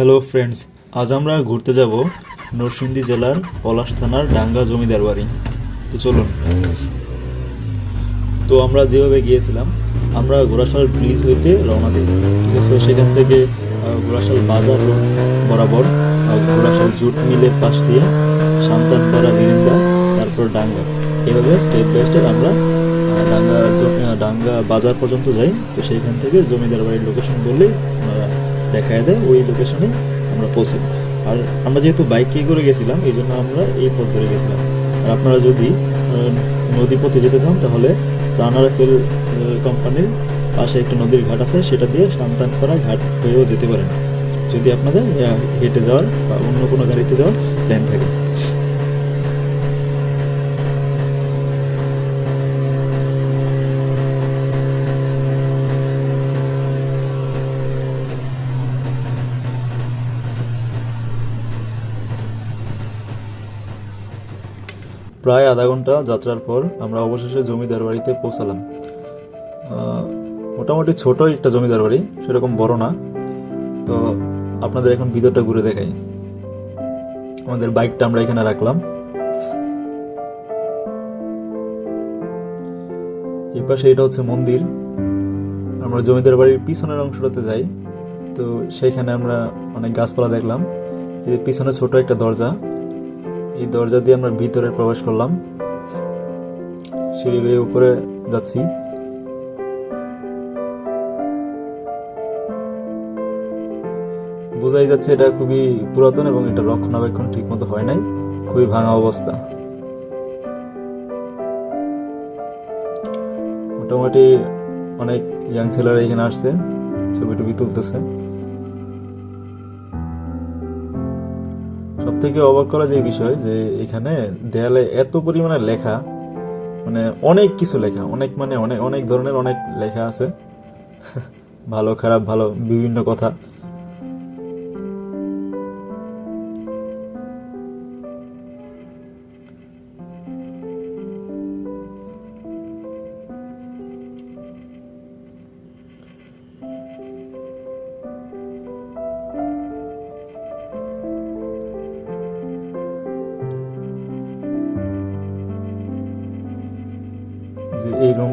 Hello friends আজ আমরা ঘুরতে যাব নরসিংদী জেলার পলাশ থানার ডাঙ্গা জমিদার বাড়ি। তো চলুন। তো আমরা যেভাবে গিয়েছিলাম, আমরা ঘোড়াশাল ব্রিজ হইতে রওনা দিই ঠিক আছে? সেখান থেকে ঘোড়াশাল বাজার রোড বরাবর ঘোড়াশাল জুট মিলের পাশ দিয়ে সান্তানপাড়া বিরিন্দা, তারপর ডাঙ্গা। এভাবে স্টেপ বাই স্টেপ আমরা ডাঙ্গা ডাঙ্গা বাজার পর্যন্ত যাই। তো সেইখান থেকে জমিদার বাড়ির লোকেশন বললেই দেখায় দেয়, ওই লোকেশনে আমরা পৌঁছে আর আমরা যেহেতু বাইকে করে গেছিলাম, এই জন্য আমরা এই পথ ধরে গেছিলাম। আর আপনারা যদি নদী পথে যেতে চান, তাহলে রানারাফেল কোম্পানির পাশে একটা নদীর ঘাট আছে, সেটা দিয়ে সান্তানপাড়া ঘাট হয়েও যেতে পারেন। যদি আপনাদের হেঁটে যাওয়ার বা অন্য কোনো গাড়িতে যাওয়ার প্ল্যান থাকে। প্রায় আধা ঘণ্টা যাত্রার পর আমরা অবশেষে জমিদার বাড়িতে পৌঁছালাম। মোটামুটি ছোটই একটা জমিদার বাড়ি, সেরকম বড় না। তো আপনাদের এখন ভিতরটা ঘুরে দেখাই। আমাদের বাইকটা আমরা এখানে রাখলাম। এই পাশে এটা হচ্ছে মন্দির। আমরা জমিদার বাড়ির পিছনের অংশটাতে যাই। তো সেইখানে আমরা অনেক গাছপালা দেখলাম। পিছনে ছোট একটা দরজা। এই দরজা দিয়ে আমরা ভিতরে প্রবেশ করলাম। সিঁড়ি বেয়ে উপরে যাচ্ছি। বোঝাই যাচ্ছে এটা খুবই পুরাতন এবং এটা রক্ষণাবেক্ষণ ঠিক মতো হয় নাই। খুবই ভাঙা অবস্থা। মোটামুটি অনেক ইয়াং ছেলেরা এখানে আসছে ছবি টবি তুলতেছে। থেকে অবাক করা যে বিষয় যে এখানে দেয়ালে এত পরিমাণে লেখা মানে অনেক কিছু লেখা, অনেক মানে অনেক অনেক ধরনের অনেক লেখা আছে। ভালো, খারাপ, ভালো, বিভিন্ন কথা।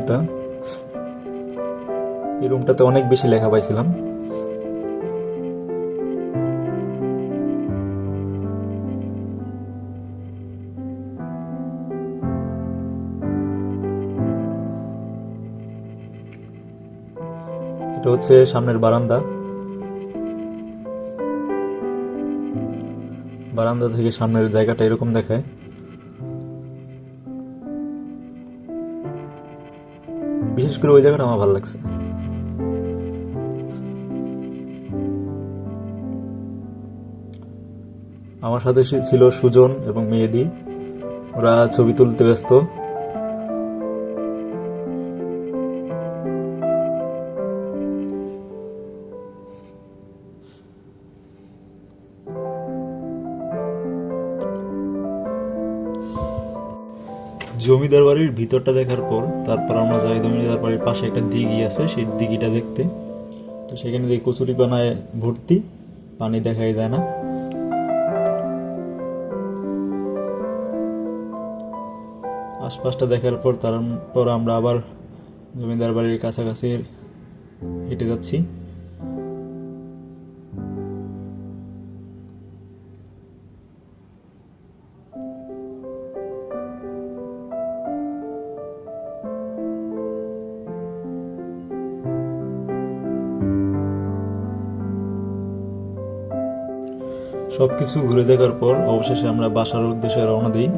রুমটা। এই রুমটাতে অনেক বেশি লেখা পাইছিলাম। এটা হচ্ছে সামনের বারান্দা। বারান্দা থেকে সামনের জায়গাটা এরকম দেখায়। বিশেষ করে ওই জায়গাটা আমার ভালো লাগছে। আমার সাথে ছিল সুজন এবং মেহেদি। ওরা ছবি তুলতে ব্যস্ত। জমিদার বাড়ির ভিতরটা দেখার পর তারপর আমরা যাই জমিদার বাড়ির পাশে একটা দিঘি আছে, সেই দিঘিটা দেখতে। তো সেখানে দেখি কচুরি পানায় ভর্তি, পানি দেখাই যায় না। আশপাশটা দেখার পর তারপর আমরা আবার জমিদার বাড়ির কাছাকাছি হেঁটে যাচ্ছি। সবকিছু ঘুরে দেখার পর অবশেষে আমরা বাসার উদ্দেশ্যে রওনা দিই।